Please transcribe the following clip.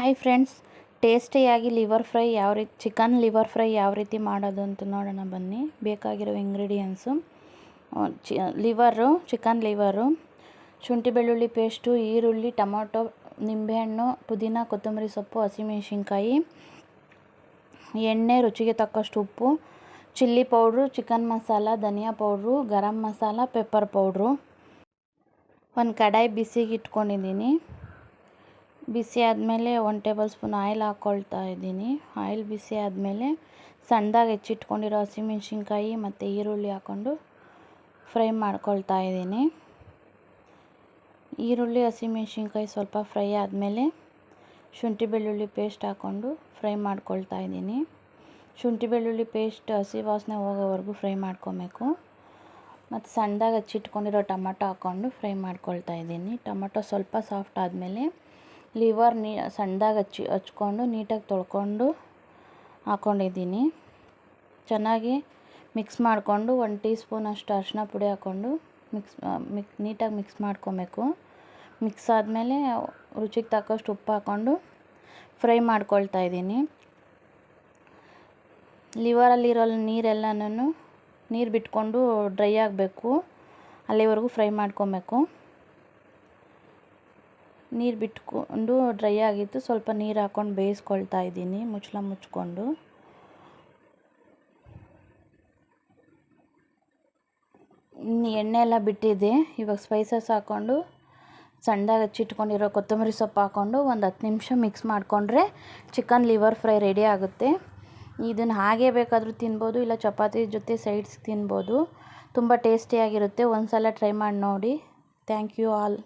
Hi friends, ಟೇಸ್ಟಿಯಾಗಿ liver fry ಯಾವ ರೀತಿ, ಚಿಕನ್ ಲಿವರ್ ಫ್ರೈ ಯಾವ ರೀತಿ ಮಾಡೋದು ಅಂತ ನೋಡೋಣ ಬನ್ನಿ. ಬೇಕಾಗಿರೋ ಇಂಗ್ರೀಡಿಯೆಂಟ್ಸು ಚಿ ಲಿವರು ಚಿಕನ್ ಲಿವರು ಶುಂಠಿ ಬೆಳ್ಳುಳ್ಳಿ ಪೇಸ್ಟು, ಈರುಳ್ಳಿ, ಟೊಮೊಟೊ, ನಿಂಬೆಹಣ್ಣು, ಪುದೀನ, ಕೊತ್ತಂಬರಿ ಸೊಪ್ಪು, ಹಸಿಮೆಣಸಿನ್ಕಾಯಿ, ಎಣ್ಣೆ, ರುಚಿಗೆ ತಕ್ಕಷ್ಟು ಉಪ್ಪು, ಚಿಲ್ಲಿ ಪೌಡ್ರು, ಚಿಕನ್ ಮಸಾಲ, ಧನಿಯಾ powder, garam masala, pepper powder. ಒಂದು ಕಡಾಯಿ ಬಿಸಿಗೆ ಇಟ್ಕೊಂಡಿದ್ದೀನಿ. ಬಿಸಿ ಆದಮೇಲೆ ಒನ್ ಟೇಬಲ್ ಸ್ಪೂನ್ ಆಯಿಲ್ ಹಾಕ್ಕೊಳ್ತಾ ಇದ್ದೀನಿ. ಆಯಿಲ್ ಬಿಸಿ ಆದಮೇಲೆ ಸಣ್ಣದಾಗಿ ಹೆಚ್ಚಿಟ್ಕೊಂಡಿರೋ ಹಸಿಮೆಣ್ಸಿನ್ಕಾಯಿ ಮತ್ತು ಈರುಳ್ಳಿ ಹಾಕ್ಕೊಂಡು ಫ್ರೈ ಮಾಡ್ಕೊಳ್ತಾ ಇದ್ದೀನಿ. ಈರುಳ್ಳಿ, ಹಸಿಮೆಣ್ಸಿನ್ಕಾಯಿ ಸ್ವಲ್ಪ ಫ್ರೈ ಆದಮೇಲೆ ಶುಂಠಿ ಬೆಳ್ಳುಳ್ಳಿ ಪೇಸ್ಟ್ ಹಾಕ್ಕೊಂಡು ಫ್ರೈ ಮಾಡ್ಕೊಳ್ತಾ ಇದ್ದೀನಿ. ಶುಂಠಿ ಬೆಳ್ಳುಳ್ಳಿ ಪೇಸ್ಟ್ ಹಸಿ ವಾಸನೆ ಹೋಗೋವರೆಗೂ ಫ್ರೈ ಮಾಡ್ಕೊಬೇಕು. ಮತ್ತು ಸಣ್ಣದಾಗಿ ಹಚ್ಚಿಟ್ಕೊಂಡಿರೋ ಟೊಮೊಟೊ ಹಾಕ್ಕೊಂಡು ಫ್ರೈ ಮಾಡ್ಕೊಳ್ತಾ ಇದ್ದೀನಿ. ಟೊಮೊಟೊ ಸ್ವಲ್ಪ ಸಾಫ್ಟ್ ಆದಮೇಲೆ ಲಿವರ್ ನೀ, ಸಣ್ಣದಾಗಿ ಹಚ್ಚಿ, ಹಚ್ಕೊಂಡು ನೀಟಾಗಿ ತೊಳ್ಕೊಂಡು ಹಾಕ್ಕೊಂಡಿದ್ದೀನಿ ಚೆನ್ನಾಗಿ ಮಿಕ್ಸ್ ಮಾಡಿಕೊಂಡು ಒಂದು ಟೀ ಸ್ಪೂನಷ್ಟು ಅರಿಶಿನ ಪುಡಿ ಹಾಕ್ಕೊಂಡು ಮಿಕ್ಸ್ ಮಿಕ್, ನೀಟಾಗಿ ಮಿಕ್ಸ್ ಮಾಡ್ಕೊಬೇಕು. ಮಿಕ್ಸ್ ಆದಮೇಲೆ ರುಚಿಗೆ ತಕ್ಕಷ್ಟು ಉಪ್ಪು ಹಾಕ್ಕೊಂಡು ಫ್ರೈ ಮಾಡ್ಕೊಳ್ತಾ ಇದ್ದೀನಿ. ಲಿವರಲ್ಲಿರೋ ನೀರೆಲ್ಲನೂ ನೀರು ಬಿಟ್ಕೊಂಡು ಡ್ರೈ ಆಗಬೇಕು. ಅಲ್ಲಿವರೆಗೂ ಫ್ರೈ ಮಾಡ್ಕೊಬೇಕು. ನೀರು ಬಿಟ್ಕೊಂಡು ಡ್ರೈ ಆಗಿತ್ತು. ಸ್ವಲ್ಪ ನೀರು ಹಾಕ್ಕೊಂಡು ಬೇಯಿಸ್ಕೊಳ್ತಾ ಇದ್ದೀನಿ, ಮುಚ್ಚಳ ಮುಚ್ಕೊಂಡು. ಎಣ್ಣೆ ಎಲ್ಲ ಬಿಟ್ಟಿದೆ. ಇವಾಗ ಸ್ಪೈಸಸ್ ಹಾಕ್ಕೊಂಡು ಸಣ್ಣದಾಗಿ ಹಚ್ಚಿಟ್ಕೊಂಡಿರೋ ಕೊತ್ತಂಬರಿ ಸೊಪ್ಪು ಹಾಕ್ಕೊಂಡು ಒಂದು ಹತ್ತು ನಿಮಿಷ ಮಿಕ್ಸ್ ಮಾಡಿಕೊಂಡ್ರೆ ಚಿಕನ್ ಲಿವರ್ ಫ್ರೈ ರೆಡಿ ಆಗುತ್ತೆ. ಇದನ್ನು ಹಾಗೆ ಬೇಕಾದರೂ ತಿನ್ಬೋದು, ಇಲ್ಲ ಚಪಾತಿ ಜೊತೆ ಸೈಡ್ಸ್ ತಿನ್ಬೋದು. ತುಂಬ ಟೇಸ್ಟಿಯಾಗಿರುತ್ತೆ ಒಂದು ಸಲ ಟ್ರೈ ಮಾಡಿ ನೋಡಿ. Thank you all